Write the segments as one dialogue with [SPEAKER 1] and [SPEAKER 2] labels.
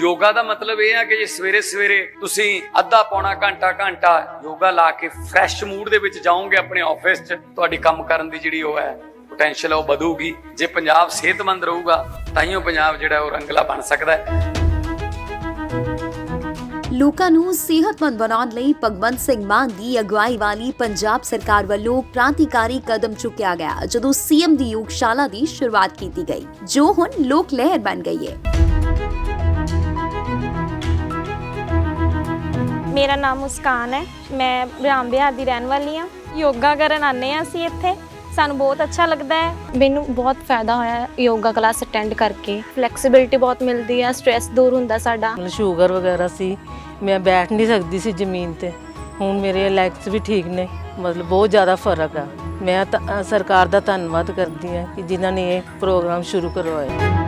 [SPEAKER 1] ਯੋਗਾ ਦਾ ਮਤਲਬ ਇਹ ਆ ਕਿ ਜੇ ਸਵੇਰੇ ਸਵੇਰੇ ਤੁਸੀਂ ਅੱਧਾ ਪੌਣਾ ਘੰਟਾ ਘੰਟਾ ਯੋਗਾ ਲਾ ਕੇ ਫਰੈਸ਼ ਮੂਡ ਦੇ ਵਿੱਚ ਜਾਓਗੇ ਆਪਣੇ ਆਫਿਸ 'ਚ, ਤੁਹਾਡੀ ਕੰਮ ਕਰਨ ਦੀ ਜਿਹੜੀ ਉਹ ਹੈ ਪੋਟੈਂਸ਼ੀਅਲ ਉਹ ਵਧੂਗੀ। ਜੇ ਪੰਜਾਬ ਸਿਹਤਮੰਦ ਰਹੂਗਾ ਤਾਂ ਹੀ ਉਹ ਪੰਜਾਬ ਜਿਹੜਾ ਉਹ ਰੰਗਲਾ ਬਣ ਸਕਦਾ ਹੈ।
[SPEAKER 2] ਲੋਕਾਂ ਨੂੰ ਸਿਹਤਮੰਦ ਬਣਾਉਣ ਲਈ ਭਗਵੰਤ ਸਿੰਘ ਮਾਨ ਦੀ ਅਗਵਾਈ ਵਾਲੀ ਪੰਜਾਬ ਸਰਕਾਰ ਵੱਲੋਂ ਕ੍ਰਾਂਤੀਕਾਰੀ ਕਦਮ ਚੁੱਕਿਆ ਗਿਆ, ਜਦੋਂ ਸੀਐਮ ਦੀ ਯੋਗਸ਼ਾਲਾ ਦੀ ਸ਼ੁਰੂਆਤ ਕੀਤੀ ਗਈ, ਜੋ ਹੁਣ ਲੋਕ ਲਹਿਰ ਬਣ ਗਈ ਹੈ।
[SPEAKER 3] ਮੇਰਾ ਨਾਮ ਮੁਸਕਾਨ ਹੈ। ਮੈਂ ਬ੍ਰਾਹਮ ਬਿਹਾਰ ਦੀ ਰਹਿਣ ਵਾਲੀ ਹਾਂ। ਯੋਗਾ ਕਰਨ ਆਨੇ ਆ ਅਸੀਂ ਇੱਥੇ। ਸਾਨੂੰ ਬਹੁਤ ਅੱਛਾ ਲੱਗਦਾ ਹੈ। ਮੈਨੂੰ ਬਹੁਤ ਫਾਇਦਾ ਹੋਇਆ ਹੈ ਯੋਗਾ ਕਲਾਸ ਅਟੈਂਡ ਕਰਕੇ। ਫਲੈਕਸੀਬਿਲਿਟੀ ਬਹੁਤ ਮਿਲਦੀ ਹੈ ਸਟ੍ਰੈਸ ਦੂਰ ਹੁੰਦਾ ਸਾਡਾ।
[SPEAKER 4] ਮਤਲਬ ਸ਼ੂਗਰ ਵਗੈਰਾ ਸੀ। ਮੈਂ ਬੈਠ ਨਹੀਂ ਸਕਦੀ ਸੀ ਜ਼ਮੀਨ ਤੇ। ਹੁਣ ਮੇਰੇ ਲੈਗਸ ਵੀ ਠੀਕ ਨੇ। ਮਤਲਬ ਬਹੁਤ ਜ਼ਿਆਦਾ ਫ਼ਰਕ ਆ। ਮੈਂ ਸਰਕਾਰ ਦਾ ਧੰਨਵਾਦ ਕਰਦੀ ਹਾਂ ਕਿ ਜਿਨ੍ਹਾਂ ਨੇ ਇਹ ਪ੍ਰੋਗਰਾਮ ਸ਼ੁਰੂ ਕਰਵਾਇਆ।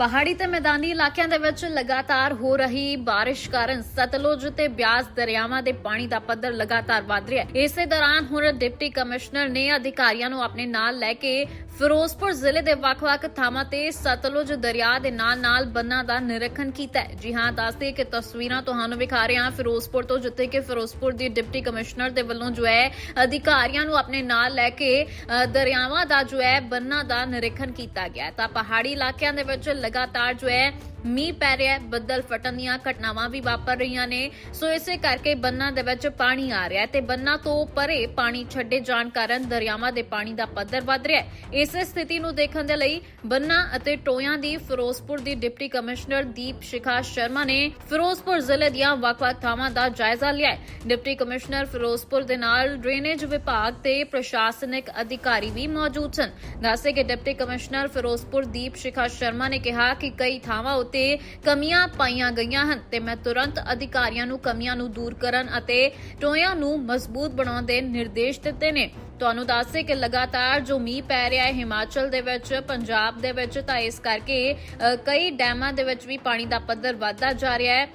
[SPEAKER 2] ਪਹਾੜੀ ਤੇ ਮੈਦਾਨੀ ਇਲਾਕਿਆਂ ਦੇ ਵਿੱਚ ਲਗਾਤਾਰ ਹੋ ਰਹੀ ਬਾਰਿਸ਼ ਕਾਰਨ ਸਤਲੁਜ ਤੇ ਬਿਆਸ ਦਰਿਆਵਾਂ ਦੇ ਪਾਣੀ ਦਾ ਪੱਧਰ ਲਗਾਤਾਰ ਵਧ ਰਿਹਾ ਹੈ। ਇਸੇ ਦੌਰਾਨ ਹੁਣ ਡਿਪਟੀ ਕਮਿਸ਼ਨਰ ਨੇ ਅਧਿਕਾਰੀਆਂ ਨੂੰ ਆਪਣੇ ਨਾਲ ਲੈ ਕੇ ਫਿਰੋਜ਼ਪੁਰ ਜ਼ਿਲ੍ਹੇ ਦੇ ਵੱਖ-ਵੱਖ ਥਾਵਾਂ ਤੇ ਸਤਲੁਜ ਦਰਿਆ ਦੇ ਨਾਲ-ਨਾਲ ਬੰਨਾਂ ਦਾ ਨਿਰੀਖਣ ਕੀਤਾ ਹੈ। ਜੀ ਹਾਂ, ਦੱਸਦੇ ਕਿ ਤਸਵੀਰਾਂ ਤੁਹਾਨੂੰ ਵਿਖਾ ਰਹੇ ਹਾਂ। ਫਿਰੋਜ਼ਪੁਰ ਤੋਂ ਜਿੱਥੇ ਕਿ ਫਿਰੋਜ਼ਪੁਰ ਦੀ ਡਿਪਟੀ ਕਮਿਸ਼ਨਰ ਦੇ ਵੱਲੋਂ ਜੋ ਹੈ, ਅਧਿਕਾਰੀਆਂ ਨੂੰ ਆਪਣੇ ਨਾਲ ਲੈ ਕੇ ਦਰਿਆਵਾਂ ਦਾ ਜੋ ਹੈ, ਬੰਨਾਂ ਦਾ ਨਿਰੀਖਣ ਕੀਤਾ ਗਿਆ ਤਾਂ ਪਹਾੜੀ ਇਲਾਕਿਆਂ ਦੇ ਵਿੱਚ ਲਗਾਤਾਰ ਜੋ ਹੈ ਮੀਂਹ ਪੈ ਰਿਹਾ ਹੈ, ਬੱਦਲ ਫਟਣ ਦੀਆਂ ਘਟਨਾਵਾਂ ਵੀ ਵਾਪਰ ਰਹੀਆਂ ਨੇ। ਸੋ ਇਸੇ ਕਰਕੇ ਬੰਨਾਂ ਦੇ ਵਿੱਚ ਪਾਣੀ ਆ ਰਿਹਾ ਹੈ ਤੇ ਬੰਨਾਂ ਤੋਂ ਪਰੇ ਪਾਣੀ ਛੱਡੇ ਜਾਣ ਕਾਰਨ ਦਰਿਆਵਾਂ ਦੇ ਪਾਣੀ ਦਾ ਪੱਧਰ ਵੱਧ ਰਿਹਾ ਹੈ। ਇਸੇ ਸਥਿਤੀ ਨੂੰ ਦੇਖਣ ਦੇ ਲਈ ਬੰਨਾਂ ਅਤੇ ਟੋਇਆਂ ਦੀ ਫਿਰੋਜ਼ਪੁਰ ਦੀ ਡਿਪਟੀ ਕਮਿਸ਼ਨਰ ਦੀਪ ਸ਼ਿਖਾ ਸ਼ਰਮਾ ਨੇ ਫਿਰੋਜ਼ਪੁਰ ਜ਼ਿਲ੍ਹੇ ਦੀਆਂ ਵੱਖ-ਵੱਖ ਥਾਵਾਂ ਦਾ ਜਾਇਜ਼ਾ ਲਿਆ ਡਿਪਟੀ ਕਮਿਸ਼ਨਰ ਫਿਰੋਜ਼ਪੁਰ ਦੇ ਨਾਲ ਡਰੇਨੇਜ ਵਿਭਾਗ ਤੇ ਪ੍ਰਸ਼ਾਸਨਿਕ ਅਧਿਕਾਰੀ ਵੀ ਮੌਜੂਦ ਸਨ। ਦੱਸੇ ਕਿ ਡਿਪਟੀ ਕਮਿਸ਼ਨਰ ਫਿਰੋਜ਼ਪੁਰ ਦੀਪ ਸ਼ਿਖਾ ਸ਼ਰਮਾ ਨੇ ਕਿਹਾ ਕਿ ਕਈ ਥਾਵਾਂ ਉੱਤੇ ਕਮੀਆਂ ਪਾਈਆਂ ਗਈਆਂ ਹਨ ਤੇ ਮੈਂ ਤੁਰੰਤ ਅਧਿਕਾਰੀਆਂ ਨੂੰ ਕਮੀਆਂ ਨੂੰ ਦੂਰ ਕਰਨ ਅਤੇ ਟੋਇਆਂ ਨੂੰ ਮਜ਼ਬੂਤ ਬਣਾਉਣ ਦੇ ਨਿਰਦੇਸ਼ ਦਿੱਤੇ ਨੇ। ਤੁਹਾਨੂੰ ਦੱਸੇ ਕਿ ਲਗਾਤਾਰ ਜੋ ਮੀਂਹ ਪੈ ਰਿਹਾ ਹੈ ਹਿਮਾਚਲ ਦੇ ਵਿੱਚ, ਪੰਜਾਬ ਦੇ ਵਿੱਚ ਤਾਂ ਇਸ ਕਰਕੇ ਕਈ ਡੈਮਾਂ ਦੇ ਵਿੱਚ ਵੀ ਪਾਣੀ ਦਾ ਪੱਧਰ ਵਧਦਾ ਜਾ ਰਿਹਾ ਹੈ।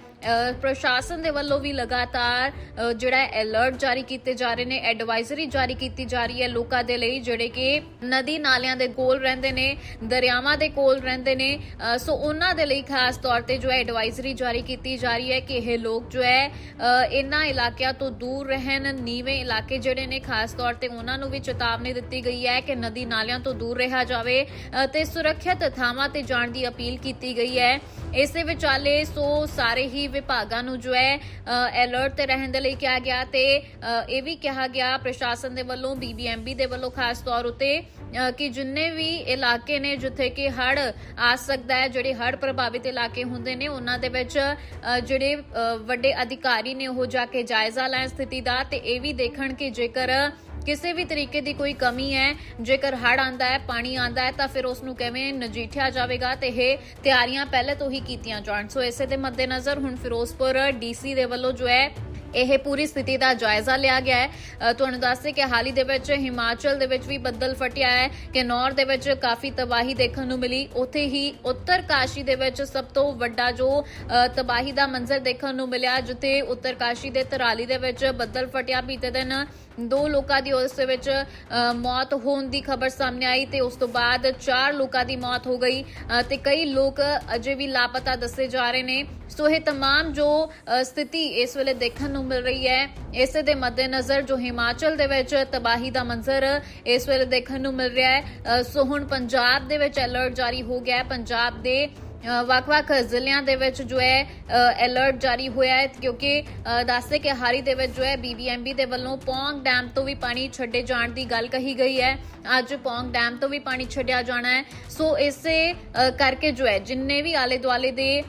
[SPEAKER 2] ਪ੍ਰਸ਼ਾਸਨ ਦੇ ਵੱਲੋਂ ਵੀ ਲਗਾਤਾਰ ਜਿਹੜਾ ਅਲਰਟ ਜਾਰੀ ਕੀਤੇ ਜਾ ਰਹੇ ਨੇ ਐਡਵਾਈਜ਼ਰੀ ਜਾਰੀ ਕੀਤੀ ਜਾ ਰਹੀ ਹੈ ਲੋਕਾਂ ਦੇ ਲਈ ਜਿਹੜੇ ਕਿ ਨਦੀ ਨਾਲਿਆਂ ਦੇ ਕੋਲ ਰਹਿੰਦੇ ਨੇ ਦਰਿਆਵਾਂ ਦੇ ਕੋਲ ਰਹਿੰਦੇ ਨੇ ਸੋ ਉਹਨਾਂ ਦੇ ਲਈ ਖਾਸ ਤੌਰ ਤੇ ਜੋ ਹੈ ਐਡਵਾਈਜ਼ਰੀ ਜਾਰੀ ਕੀਤੀ ਜਾ ਰਹੀ ਹੈ ਕਿ ਇਹ ਲੋਕ ਜੋ ਹੈ ਅ, ਇਹਨਾਂ ਇਲਾਕਿਆਂ ਤੋਂ ਦੂਰ ਰਹਿਣ ਨੀਵੇਂ ਇਲਾਕੇ ਜਿਹੜੇ ਨੇ ਖਾਸ ਤੌਰ ਤੇ ਉਹਨਾਂ ਨੂੰ ਵੀ ਚੇਤਾਵਨੀ ਦਿੱਤੀ ਗਈ ਹੈ ਕਿ ਨਦੀ ਨਾਲਿਆਂ ਤੋਂ ਦੂਰ ਰਿਹਾ ਜਾਵੇ ਅ, ਤੇ ਸੁਰੱਖਿਅਤ ਥਾਵਾਂ ਤੇ ਜਾਣ ਦੀ ਅਪੀਲ ਕੀਤੀ ਗਈ ਹੈ। ਇਸੇ ਵਿਚਾਲੇ ਸੋ ਸਾਰੇ ਹੀ ਵਿਭਾਗਾਂ ਨੂੰ ਜੋ ਹੈ ਅਲਰਟ ਤੇ ਰਹਿਣ ਦੇ ਲਈ ਕਿਹਾ ਗਿਆ ਤੇ ਇਹ ਵੀ ਕਿਹਾ ਗਿਆ ਪ੍ਰਸ਼ਾਸਨ ਦੇ ਵੱਲੋਂ ਬੀਬੀਐਮਬੀ ਦੇ ਵੱਲੋਂ ਖਾਸ ਤੌਰ ਉਤੇ ਕਿ ਜਿੰਨੇ ਵੀ ਇਲਾਕੇ ਨੇ ਜਿੱਥੇ ਕਿ ਹੜ ਆ ਸਕਦਾ ਹੈ, ਜਿਹੜੇ ਹੜ ਪ੍ਰਭਾਵਿਤ ਇਲਾਕੇ ਹੁੰਦੇ ਨੇ, ਉਹਨਾਂ ਦੇ ਵਿੱਚ ਜਿਹੜੇ ਵੱਡੇ ਅਧਿਕਾਰੀ ਨੇ ਉਹ ਜਾ ਕੇ ਜਾਇਜ਼ਾ ਲੈਣ ਸਥਿਤੀ ਦਾ ਤੇ ਇਹ ਵੀ ਦੇਖਣ ਕਿ ਜੇਕਰ ਕਿਸੇ ਵੀ ਤਰੀਕੇ ਦੀ ਕੋਈ ਕਮੀ ਹੈ, ਜੇਕਰ ਹੜ ਆਂਦਾ ਹੈ, ਪਾਣੀ ਆਂਦਾ ਹੈ, ਤਾਂ ਫਿਰ ਉਸ ਨੂੰ ਕਿਵੇਂ ਨਜਿੱਠਿਆ ਜਾਵੇਗਾ ਤੇ ਇਹ ਤਿਆਰੀਆਂ ਪਹਿਲੇ ਤੋਂ ਹੀ ਕੀਤੀਆਂ ਜਾਣ। ਸੋ ਇਸੇ ਦੇ ਮੱਦੇਨਜ਼ਰ ਹੁਣ ਫਿਰੋਜ਼ਪੁਰ ਡੀਸੀ ਦੇ ਵੱਲੋਂ ਜੋ ਹੈ, ਇਹ ਪੂਰੀ ਸਥਿਤੀ ਦਾ ਜਾਇਜ਼ਾ ਲਿਆ ਗਿਆ ਹੈ। ਤੁਹਾਨੂੰ ਦੱਸਦੇ ਕਿ ਹਾਲ ਹੀ ਦੇ ਵਿੱਚ ਹਿਮਾਚਲ ਦੇ ਵਿੱਚ ਵੀ ਬੱਦਲ ਫਟਿਆ ਹੈ ਕਿਨੌਰ ਦੇ ਵਿੱਚ ਕਾਫੀ ਤਬਾਹੀ ਦੇਖਣ ਨੂੰ ਮਿਲੀ। ਉੱਥੇ ਹੀ ਉੱਤਰ ਕਾਸ਼ੀ ਦੇ ਵਿੱਚ ਸਭ ਤੋਂ ਵੱਡਾ ਜੋ ਤਬਾਹੀ ਦਾ ਮੰਜ਼ਰ ਦੇਖਣ ਨੂੰ ਮਿਲਿਆ, ਜਿੱਥੇ ਉੱਤਰ ਕਾਸ਼ੀ ਦੇ ਤਰਾਲੀ ਦੇ ਵਿੱਚ ਬੱਦਲ ਫਟਿਆ। ਬੀਤੇ ਦਿਨ ਦੋ ਲੋਕਾਂ ਦੀ ਉਸ ਦੇ ਵਿੱਚ ਅ, ਮੌਤ ਹੋਣ ਦੀ ਖਬਰ ਸਾਹਮਣੇ ਆਈ ਤੇ ਉਸ ਤੋਂ ਬਾਅਦ ਚਾਰ ਲੋਕਾਂ ਦੀ ਮੌਤ ਹੋ ਗਈ ਅ, ਤੇ ਕਈ ਲੋਕ ਅਜੇ ਵੀ ਲਾਪਤਾ ਦੱਸੇ ਜਾ ਰਹੇ ਨੇ ਸੋ ਇਹ तमाम ਜੋ ਅ, ਸਥਿਤੀ ਇਸ ਵੇਲੇ ਦੇਖਣ ਨੂੰ ਮਿਲ ਰਹੀ ਹੈ ਇਸੇ ਦੇ ਮੱਦੇਨਜ਼ਰ ਜੋ ਹਿਮਾਚਲ ਦੇ ਵਿੱਚ ਤਬਾਹੀ ਦਾ ਮੰਜ਼ਰ ਇਸ ਵੇਲੇ ਦੇਖਣ ਨੂੰ ਮਿਲ ਰਿਹਾ ਹੈ ਅ, ਸੋ ਹੁਣ ਪੰਜਾਬ ਦੇ ਵਿੱਚ ਅਲਰਟ ਜਾਰੀ ਹੋ ਗਿਆ ਹੈ ਪੰਜਾਬ ਦੇ ਅ, ਵੱਖ-ਵੱਖ ਜ਼ਿਲ੍ਹਿਆਂ ਦੇ ਵਿੱਚ ਜੋ ਹੈ ਅਲਰਟ ਜਾਰੀ ਹੋਇਆ ਹੈ, ਕਿਉਂਕਿ ਦੱਸਦੇ ਕਿ ਹਾਰੀ ਦੇ ਵਿੱਚ ਜੋ ਹੈ ਬੀਬੀਐਮਬੀ ਦੇ ਵੱਲੋਂ ਪੌਂਗ ਡੈਮ ਤੋਂ ਵੀ ਪਾਣੀ ਛੱਡੇ ਜਾਣ ਦੀ ਗੱਲ ਕਹੀ ਗਈ ਹੈ। ਅੱਜ ਪੌਂਗ ਡੈਮ ਤੋਂ ਵੀ ਪਾਣੀ ਛੱਡਿਆ ਜਾਣਾ ਹੈ। ਸੋ ਇਸੇ ਕਰਕੇ ਜੋ ਹੈ, ਜਿੰਨੇ ਵੀ ਆਲੇ ਦੁਆਲੇ ਦੇ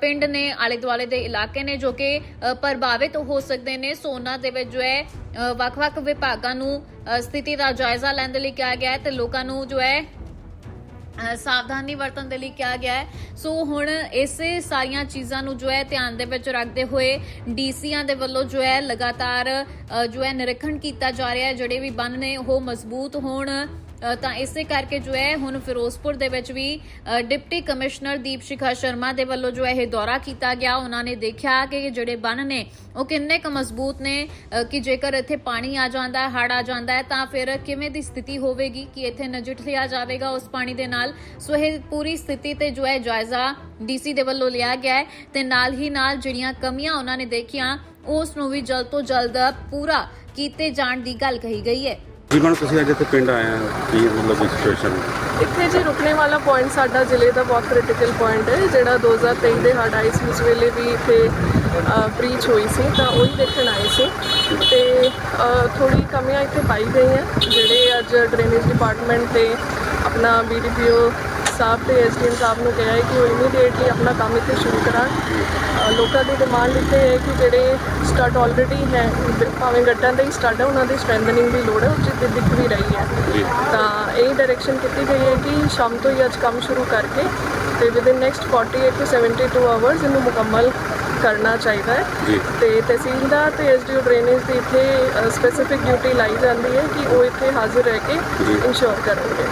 [SPEAKER 2] ਪਿੰਡ ਨੇ ਆਲੇ ਦੁਆਲੇ ਦੇ ਇਲਾਕੇ ਨੇ ਜੋ ਕਿ ਪ੍ਰਭਾਵਿਤ ਹੋ ਸਕਦੇ ਨੇ, ਸੋ ਉਹਨਾਂ ਦੇ ਵਿੱਚ ਜੋ ਹੈ ਵੱਖ-ਵੱਖ ਵਿਭਾਗਾਂ ਨੂੰ ਸਥਿਤੀ ਦਾ ਜਾਇਜ਼ਾ ਲੈਣ ਦੇ ਲਈ ਕਿਹਾ ਗਿਆ ਹੈ ਤੇ ਲੋਕਾਂ ਨੂੰ ਜੋ ਹੈ ਸਾਵਧਾਨੀ ਵਰਤਣ ਦੇ ਲਈ ਕਿਹਾ ਗਿਆ ਹੈ। ਸੋ ਹੁਣ ਇਸੇ ਸਾਰੀਆਂ ਚੀਜ਼ਾਂ ਨੂੰ ਜੋ ਹੈ ਧਿਆਨ ਦੇ ਵਿੱਚ ਰੱਖਦੇ ਹੋਏ ਡੀਸੀਆਂ ਦੇ ਵੱਲੋਂ ਜੋ ਹੈ ਲਗਾਤਾਰ ਅ, ਜੋ ਹੈ ਨਿਰੀਖਣ ਕੀਤਾ ਜਾ ਰਿਹਾ ਹੈ। ਜਿਹੜੇ ਵੀ ਬੰਨ ਨੇ ਉਹ ਮਜ਼ਬੂਤ ਹੋਣ। ਤਾਂ ਇਸੇ ਕਰਕੇ ਜੋ ਹੈ, ਹੁਣ ਫਿਰੋਜ਼ਪੁਰ ਦੇ ਵਿੱਚ ਵੀ ਡਿਪਟੀ ਕਮਿਸ਼ਨਰ ਦੀਪ ਸ਼ਿਖਾ ਸ਼ਰਮਾ ਦੇ ਵੱਲੋਂ ਜੋ ਹੈ ਇਹ ਦੌਰਾ ਕੀਤਾ ਗਿਆ, ਉਹਨਾਂ ਨੇ ਦੇਖਿਆ ਕਿ ਜਿਹੜੇ ਬੰਨ ਨੇ, ਉਹ ਕਿੰਨੇ ਕੁ ਮਜ਼ਬੂਤ ਨੇ ਕਿ ਜੇਕਰ ਇੱਥੇ ਪਾਣੀ ਆ ਜਾਂਦਾ ਹੈ ਹੜ ਆ ਜਾਂਦਾ ਹੈ, ਤਾਂ ਫਿਰ ਕਿਵੇਂ ਦੀ ਸਥਿਤੀ ਹੋਵੇਗੀ, ਕਿ ਇੱਥੇ ਨਜਿੱਠ ਲਿਆ ਜਾਵੇਗਾ ਉਸ ਪਾਣੀ ਦੇ ਨਾਲ। ਸੋ ਇਹ ਪੂਰੀ ਸਥਿਤੀ ਤੇ ਜੋ ਹੈ, ਜਾਇਜ਼ਾ ਡੀਸੀ ਦੇ ਵੱਲੋਂ ਲਿਆ ਗਿਆ ਹੈ ਤੇ ਨਾਲ ਹੀ ਨਾਲ ਜਿਹੜੀਆਂ ਕਮੀਆਂ ਉਹਨਾਂ ਨੇ ਦੇਖੀਆਂ, ਉਸ ਨੂੰ ਵੀ ਜਲਦ ਤੋਂ ਜਲਦ ਪੂਰਾ ਕੀਤੇ ਜਾਣ ਦੀ ਗੱਲ ਕਹੀ ਗਈ ਹੈ।
[SPEAKER 5] ਜੀਵਨ ਤੁਸੀਂ ਅੱਜ ਇੱਥੇ ਪਿੰਡ ਆਏ ਆ ਕੀ ਮਤਲਬ ਦੀ ਸਿਚੁਏਸ਼ਨ
[SPEAKER 6] ਇੱਥੇ ਜੀ ਰੁਕਣੇ ਵਾਲਾ ਪੁਆਇੰਟ ਸਾਡਾ ਜ਼ਿਲ੍ਹੇ ਦਾ ਬਹੁਤ ਕ੍ਰਿਟੀਕਲ ਪੁਆਇੰਟ ਹੈ, ਜਿਹੜਾ 2023 ਦੇ ਹੜ੍ਹ ਆਏ ਸੀ, ਉਸ ਵੇਲੇ ਵੀ ਇੱਥੇ ਬ੍ਰੀਚ ਹੋਈ ਸੀ, ਤਾਂ ਉਹ ਹੀ ਦੇਖਣ ਆਏ ਸੀ। ਤੇ ਥੋੜੀ ਕਮੀਆਂ ਇੱਥੇ ਪਾਈ ਗਈਆਂ, ਜਿਹੜੇ ਅੱਜ ਡਰੇਨੇਜ ਡਿਪਾਰਟਮੈਂਟ ਤੇ ਆਪਣਾ ਬੀਡੀਪੀਓ ਸਾਹਿਬ ਤੇ ਐਸਡੀਐਮ ਸਾਹਿਬ ਨੂੰ ਕਿਹਾ ਹੈ ਕਿ ਉਹ ਇਮੀਡੀਏਟਲੀ ਆਪਣਾ ਕੰਮ ਇੱਥੇ ਸ਼ੁਰੂ ਕਰਾਉਣ। ਲੋਕਾਂ ਦੀ ਡਿਮਾਂਡ ਇੱਥੇ ਹੈ ਕਿ ਜਿਹੜੇ ਸਟੱਡ ਆਲਰੇਡੀ ਹੈ ਭਾਵੇਂ ਗੱਟਾਂ ਦੇ ਹੀ ਸਟੱਡ ਹੈ ਉਹਨਾਂ ਦੀ ਸਟਰੈਂਥਨਿੰਗ ਦੀ ਲੋੜ ਹੈ ਉਹ ਤੇ ਦਿਖ ਵੀ ਰਹੀ ਹੈ। ਤਾਂ ਇਹ ਡਾਇਰੈਕਸ਼ਨ ਕੀਤੀ ਗਈ ਹੈ ਕਿ ਸ਼ਾਮ ਤੋਂ ਹੀ ਅੱਜ ਕੰਮ ਸ਼ੁਰੂ ਕਰਕੇ ਤੇ ਵਿਦਿਨ ਨੈਕਸਟ 48 ਟੂ 72 ਆਵਰਸ ਇਹਨੂੰ ਮੁਕੰਮਲ ਕਰਨਾ ਚਾਹੀਦਾ ਹੈ। ਤੇ ਤਹਿਸੀਲਦਾਰ ਤੇ ਐਸਡੀਓ ਡਰੇਨੇਜ ਦੀ ਇੱਥੇ ਸਪੈਸੀਫਿਕ ਡਿਊਟੀ ਲਾਈ ਜਾਂਦੀ ਹੈ ਕਿ ਉਹ ਇੱਥੇ ਹਾਜ਼ਰ ਰਹਿ ਕੇ। ਇਨਸ਼ੋਰ ਕਰਨਗੇ।